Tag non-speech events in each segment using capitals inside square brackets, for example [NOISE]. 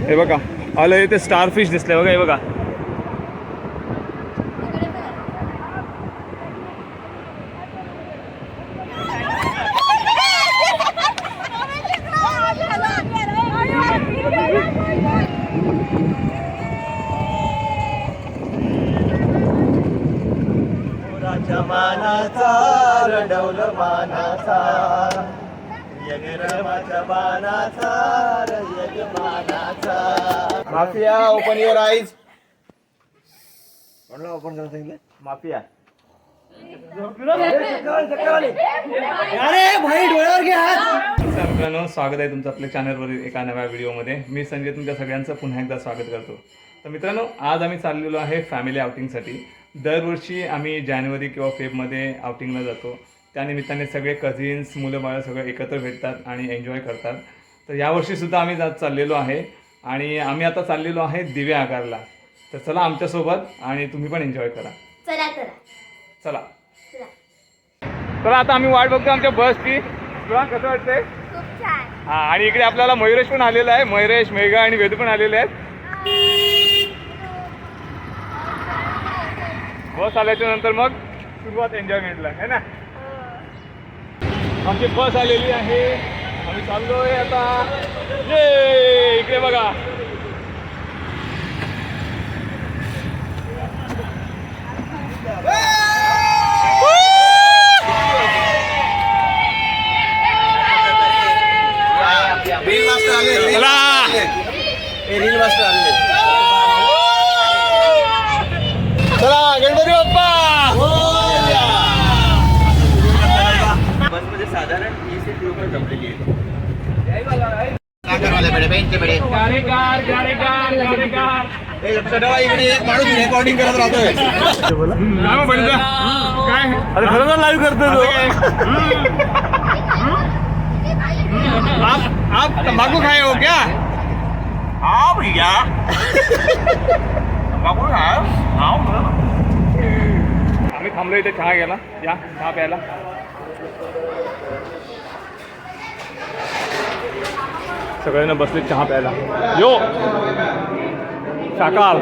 हे बघा आलं इथे स्टार फिश दिसले बघा हे बघा पुराच्या मानाचा रडवल मानाचा यगरमाच्या मानाचा यजमानाचा माफिया ओपन युअर आईज कोणाला ओपन करायला सांगितलं? माफिया. अरे भाई डोळ्यावर नमस्कार मित्रांनो स्वागत आहे तुमचं आपल्या चॅनलवरील एका नव्या व्हिडिओमध्ये मी संजय तुमच्या सगळ्यांचं पुन्हा एकदा स्वागत करतो. तर मित्रांनो आज आम्ही चाललेलो आहे फॅमिली आउटिंगसाठी दरवर्षी आम्ही जानेवारी किंवा फेबमध्ये आउटिंगला जातो. त्यानिमित्ताने सगळे कझिन्स मुलं बाळं सगळं एकत्र भेटतात आणि एन्जॉय करतात. तर यावर्षीसुद्धा आम्ही जात चाललेलो आहे. आणि आम्ही आता चाललेलो आहे दिव्या आगारला. तर चला आमच्यासोबत आणि तुम्ही पण एन्जॉय करा. चला चला. चला. आता आम्ही वाट बघतो आमच्या बसची तुला कसं वाटतंय? खूप छान. हा आणि इकडे आपल्याला मयुरेश पण आलेला आहे. मयुरेश मेघा आणि वेदू पण आलेले आहेत. बस आल्याच्यानंतर मग सुरुवात एन्जॉयमेंटला है ना? आमची बस आलेली आहे. आम्ही चाललोय आता. ये इकडे बघा. चला. गणपती बाप्पा. बसमध्ये साधारण रेकॉर्डिंग करत राहतोय काय? अरे खरं लाईव्ह करतो आप आप तंबाकू खाए हो क्या हाँ भैया बाबू हाँ आम्ही थांबलो इथे चहा घ्यायला या चहा प्यायला सगळ्यांना बसले चहा प्यायला. यो! शाकाल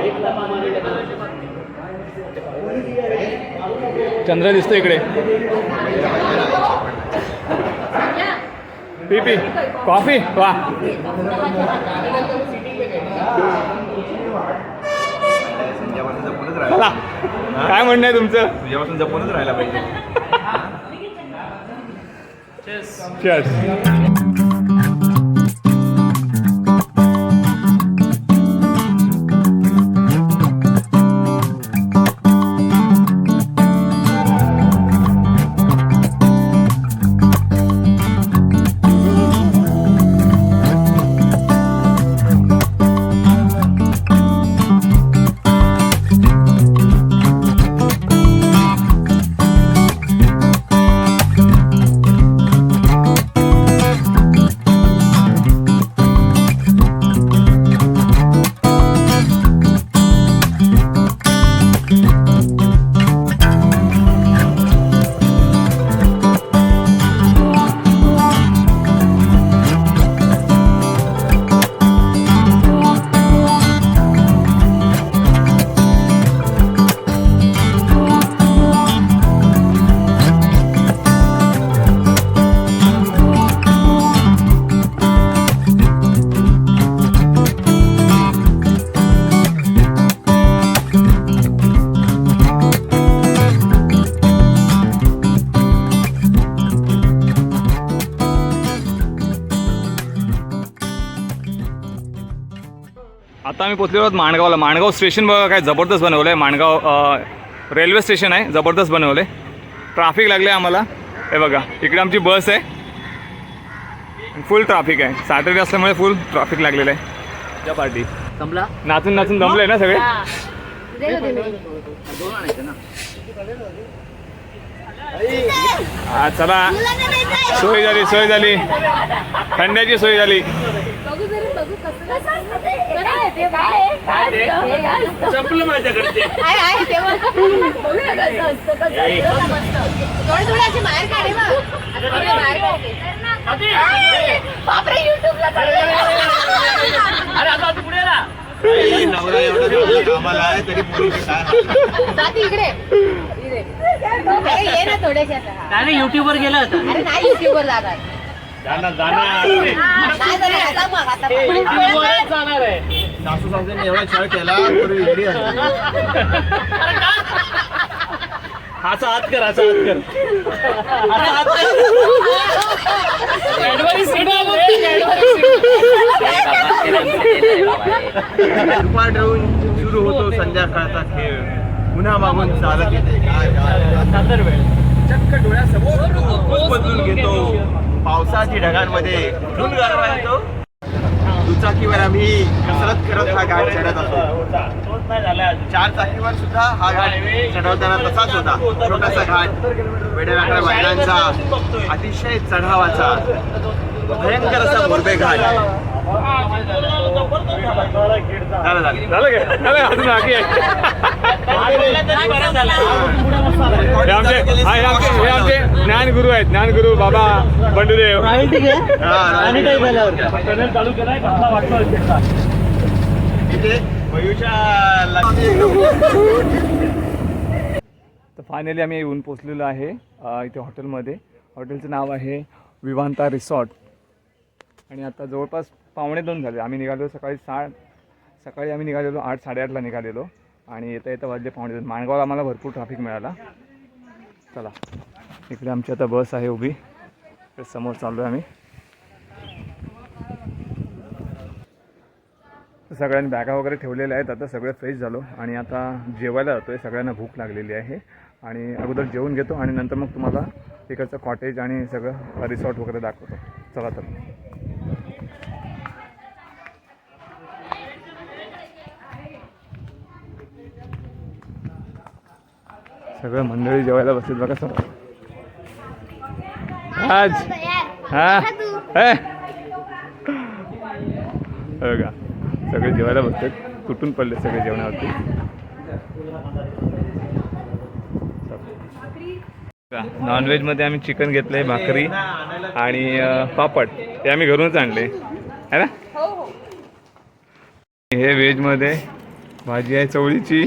चंद्र दिसतो इकडे. P P. कॉफी? वा. चला. काय म्हणणं आहे तुमचं? तुझ्यापासून जपूनच राहायला पाहिजे. आम्ही पोचलेलो आहोत माणगावला. माणगाव स्टेशन बघा काय जबरदस्त बनवलं आहे माणगाव रेल्वे स्टेशन आहे. जबरदस्त बनवलं आहे ट्राफिक लागलं आहे आम्हाला. हे बघा इकडे आमची बस आहे. फुल ट्राफिक आहे. सॅटर्डे असल्यामुळे फुल ट्राफिक लागलेलं आहे. त्या पार्टी संपला? नाचून नाचून दमले ना सगळे हा चला. सोय झाली सोय झाली थंड्याची सोय झाली माझ्याकडे अरे आता नवरा एवढा कामाला आहे तरी काय इकडे. अरे ये ना. युट्यूब वर गेला होता. अरे नाही युट्यूबवर जाणार. जाणार जाणार नाही जाणार आता मग आता मग. जाणार आहे. सासू सासूने एवढा छळ केला पोरी वेडी झाली. असा हात कर असा हात कर. असा हात कर. दुपार ठेवून सुरू होतो संध्याकाळचा खेळ. पुन्हा मागून चालत येते. काय काय. चक्क डोळ्यासमोर. बदलून घेतो. पावसाची ढगांमध्ये कुठून गारवा येतो. दुचाकीवर आम्ही कसरत करत हा घाट चढत असतो. चार चाकीवर सुद्धा हा घाट चढवताना तसाच होता. छोटासा घाट. वेड्यावाकड्या बैलांचा अतिशय चढावाचा भयंकर असा मोरबे घाट. झालं काय झालं अजून बाकी आहे आमचे हे आमचे ज्ञानगुरु आहेत ज्ञानगुरु बाबा बंडुदेव तर फायनली आम्ही येऊन पोचलेलो आहे इथे हॉटेलमध्ये हॉटेलचं नाव आहे विवांता रिसॉर्ट आणि आता जवळपास पावणे दोन झाले. आम्ही निघालो सकाळी साठ सकाळी आम्ही निघालेलो आठ साडेआठला निघालेलो. आणि येता येता वाजले पावणे दोन. माणगावला आम्हाला भरपूर ट्रॅफिक मिळाला. चला. इकडे आमची आता बस आहे उभी. समोर चाललो आहे आम्ही. सगळ्यांनी बॅगा वगैरे ठेवलेल्या आहेत. आता सगळे फ्रेश झालो. आणि आता जेवायला जातो आहे सगळ्यांना भूक लागलेली आहे. आणि अगोदर जेवून घेतो. आणि नंतर मग तुम्हाला तिकडचं कॉटेज आणि सगळं रिसॉर्ट वगैरे दाखवतो. चला तर. सगळं मंडळी जेवायला बसलेत बघा समोर आज? हा? हे. बघा सगळे जेवायला बसतात तुटून पडले सगळे जेवणावरती. नॉनव्हेजमध्ये आम्ही चिकन घेतलंय भाकरी आणि पापड. ते आम्ही घरूनच आणले. है ना? हो हो. हे व्हेजमध्ये भाजी आहे चवळीची.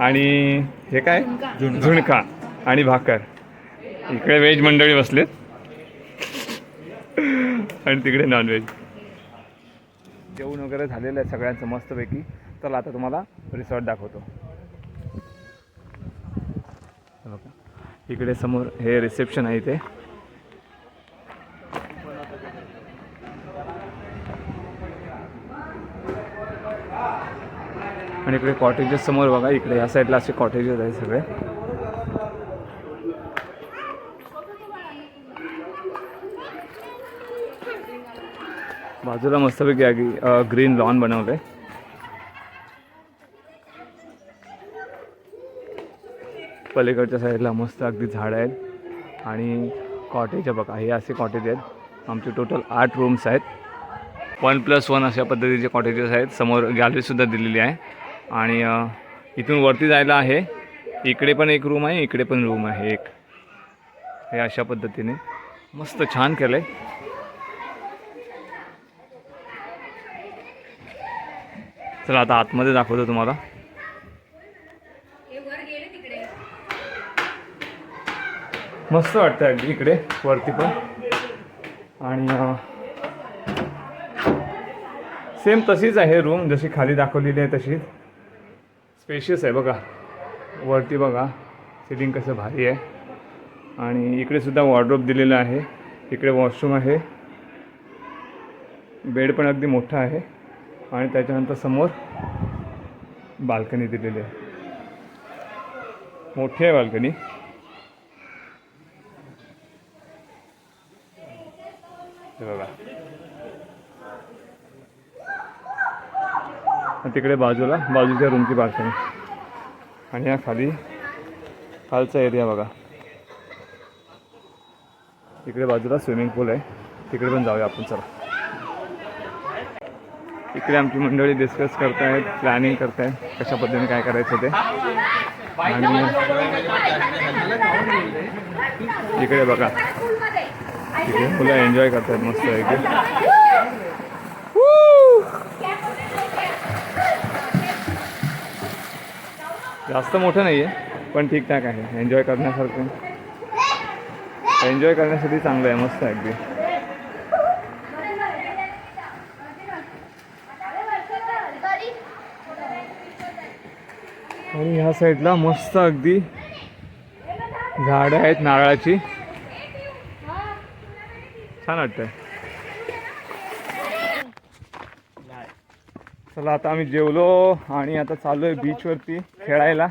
आणि हे काय? झुणका. आणि भाकर. इकडे व्हेज मंडळी बसलेत. आणि तिकडे नॉनव्हेज जेवण वगैरे झालेलं आहे सगळ्यांचं मस्तपैकी. चला आता तुम्हाला रिसॉर्ट दाखवतो. इकडे समोर हे रिसेप्शन आहे इथे. आणि इकडे कॉटेजेस समोर बघा इकडे या साईडला असे कॉटेजेस आहेत सगळे. बाजूला मस्तपैकी ग्रीन लॉन बनवले. पलीकडच्या साईडला मस्त अगदी झाडं आहेत. आणि कॉटेज बघा हे असे कॉटेज आहेत. आमचे टोटल आठ रूम्स आहेत. वन प्लस वन अशा पद्धतीचे कॉटेजेस आहेत. समोर गॅलरीसुद्धा दिलेली आहे. आणि इथून वरती जायला आहे. इकडे पण एक रूम आहे इकडे पण रूम आहे एक. हे अशा पद्धतीने. मस्त छान केलं आहे चला आता आतमध्ये दाखवतो तुम्हाला. मस्त वाटतं अगदी इकडे वरती पण. आणि सेम तशीच आहे रूम जशी खाली दाखवलेली आहे तशीच. स्पेशियस आहे बघा. वरती बघा. सिटिंग कसं भारी आहे. आणि इकडे सुद्धा दिलेला आहे. इकडे वॉशरूम आहे. बेड पण अगदी मोठा आहे. आणि त्याच्यानंतर समोर बाल्कनी दिलेली आहे. मोठी आहे बाल्कनी हे बघा आणि तिकडे बाजूला बाजूच्या रूमची बाल्कनी आणि या खाली खालचा एरिया बघा. इकडे बाजूला स्विमिंग पूल आहे. तिकडे पण जाऊया आपण चला. इकडे आमची मंडळी डिस्कस करतायत प्लॅनिंग करतायत कशा पद्धतीने काय करायचं ते. आणि इकडे बघा. इकडे मुलं एन्जॉय करतायत मस्त इकडे जास्त मोठं नाही आहे पण ठीकठाक आहे. एन्जॉय करण्यासारखं. एन्जॉय करण्यासाठी चांगलं आहे मस्त अगदी. आणि ह्या साईडला मस्त अगदी झाडं आहेत नारळाची. छान वाटतंय. चला आता आम्ही जेवलो आणि आता चालू आहे बीचवरती खेळायला.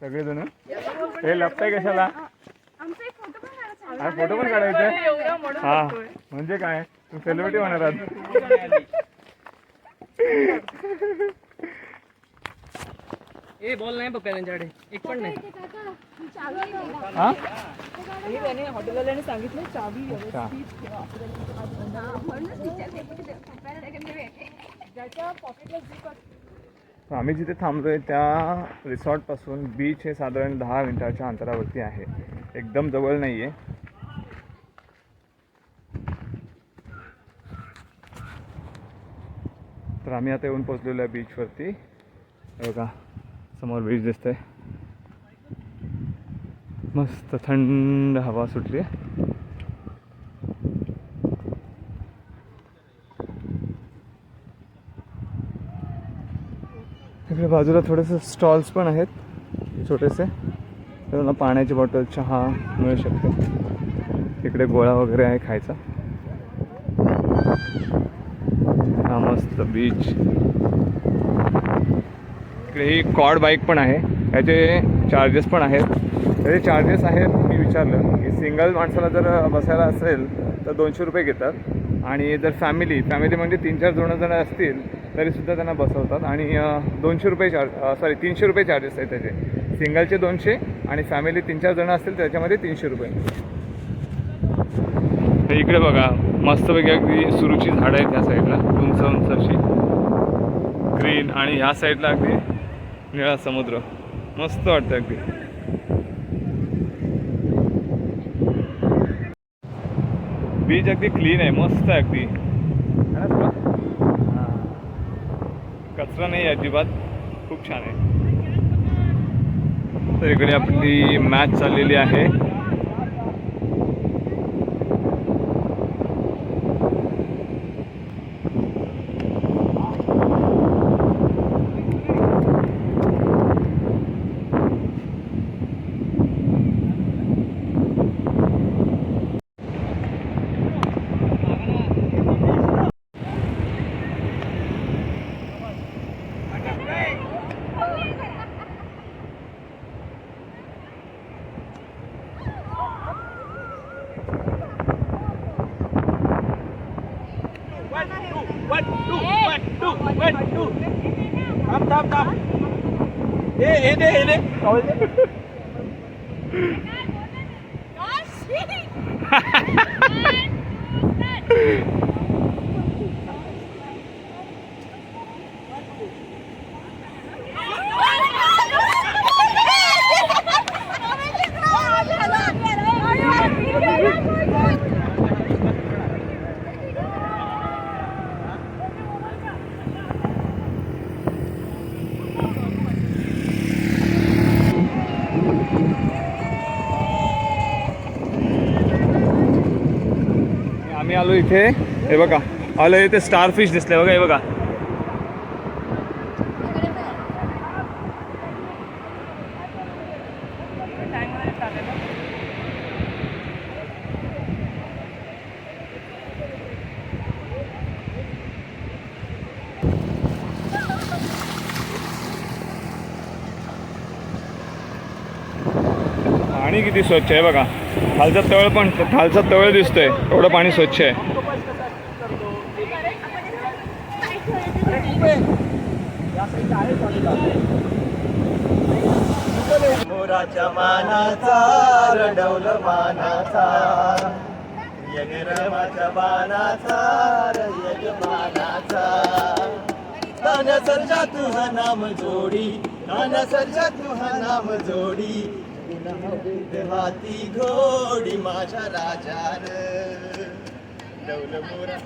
सगळेजण. हे लपताय कशाला? हा फोटो पण काढायचा? हा म्हणजे काय? तू सेलिब्रिटी होणार आहात ए बॉल नाही बघ त्यांच्याकडे. एक पण नाही. हा? हॉटेलवाल्याने सांगितलं चावी आम्ही जिथे थांबलोय त्या रिसॉर्टपासून बीच हे साधारण दहा मिनिटाच्या अंतरावरती आहे. एकदम जवळ नाही आहे तर आम्ही आता येऊन पोचलेलो आहे बीचवरती हे बघा समोर बीच दिसतंय. मस्त थंड हवा सुटली आहे इकडे बाजूला थोडेसे स्टॉल्स पण आहेत. छोटेसे. तुम्हाला पाण्याची बॉटल चहा मिळू शकतो. इकडे गोळा वगैरे आहे खायचा. हा मस्त बीच इकडे ही कॉड बाईक पण आहे. याचे चार्जेस पण आहेत. त्याचे चार्जेस आहेत मी विचारलं. की सिंगल माणसाला जर बसायला असेल तर दोनशे रुपये घेतात. आणि जर फॅमिली फॅमिली म्हणजे तीन चार दोन जण असतील तरीसुद्धा त्यांना बसवतात. आणि दोनशे रुपये चार्ज सॉरी तीनशे रुपये चार्जेस आहेत त्याचे. सिंगलचे दोनशे आणि फॅमिली तीन चार जण असतील त्याच्यामध्ये तीनशे रुपये. इकडे बघा मस्तपैकी अगदी सुरूची झाडं आहेत ह्या साईडला उंच उंच अशी ग्रीन आणि ह्या साईडला अगदी निळा समुद्र. मस्त वाटतं अगदी. बीच अगदी क्लीन आहे मस्त आहे अगदी? कचरा नाही आहे अजिबात. खूप छान आहे. तर इकडे आपली मॅच चाललेली आहे. quên. Thăm thăm thăm đi đi đi đi. [LAUGHS] आलो इथे. हे बघा आलो इथे स्टार फिश दिसले बघा हे बघा. पाणी किती स्वच्छ आहे बघा. खालचा तळ पण खालचा तळ दिसतोय. एवढं पाणी स्वच्छ आहे. मोराच्या मानाचा रडवल मानाचा. यगरमाच्या बाणाचा यजमानाचा. कान सर्जा तुझा नाम जोडी कान सर्जा तुझा नाम जोडी. हाती घोडी माझ्या मोरा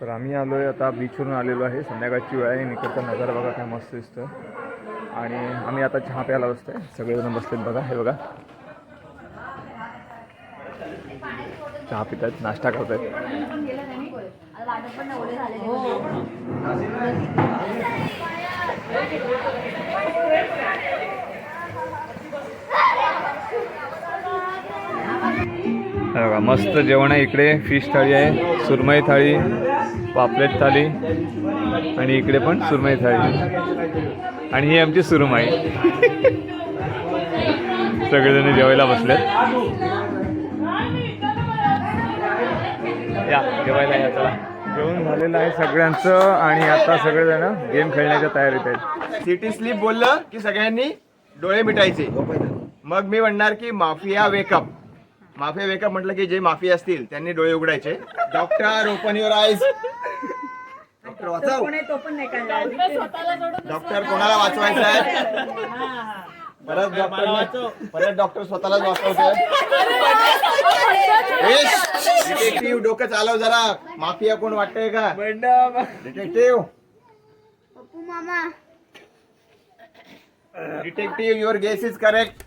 तर आम्ही आलो आहे आता बीचवरून आलेलो आहे. संध्याकाळची वेळ आहे. इकडचा नजारा बघा काय मस्त दिसतं आणि आम्ही आता चहा प्यायला बसतोय. सगळेजण बसलेत बघा. हे बघा. चहा पितात नाश्ता करतायत. बघा मस्त जेवण आहे इकडे. फिश थाळी आहे सुरमई थाळी पापलेट थाळी आणि इकडे पण सुरमई थाळी. आणि ही आमची सुरमई. [LAUGHS] सगळेजण जेवायला बसलेत. या जेवायला या चला. जेवण झालेलं आहे सगळ्यांचं आणि आता सगळेजण गेम खेळण्याच्या तयारीत आहेत. सिटी स्लीप बोललं की सगळ्यांनी डोळे मिटायचे. मग मी म्हणणार की माफिया वेकअप माफिया वेकअप म्हटलं की जे माफिया असतील त्यांनी डोळे उघडायचे. Doctor open your eyes doctor वाचव. Doctor कोणाला वाचवायचं आहे? परत डॉक्टर परत डॉक्टर स्वतःलाच वाचवतोय. डिटेक्टिव्ह डोकं चालव जरा. माफिया कोण वाटतंय का? डिटेक्टिव्ह पप्पू मामा. Detective your guess is correct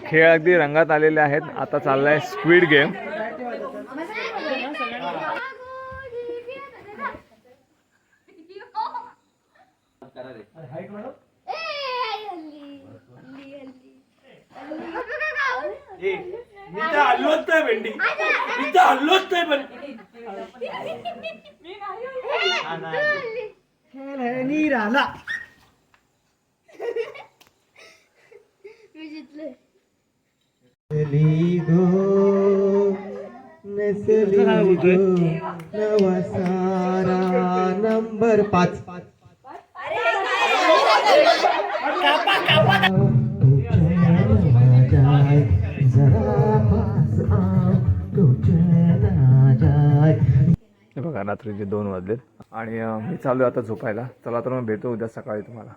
खेळ अगदी रंगात आलेले आहेत. आता चाललाय स्क्विड गेम मी तर हल्लोच नाही भेंडी मी तर हल्लोच नाही पण मी जितले नंबर पाच. बघा रात्रीचे दोन वाजलेत. आणि मी चालू आता झोपायला. चला तर मग भेटू उद्या सकाळी तुम्हाला.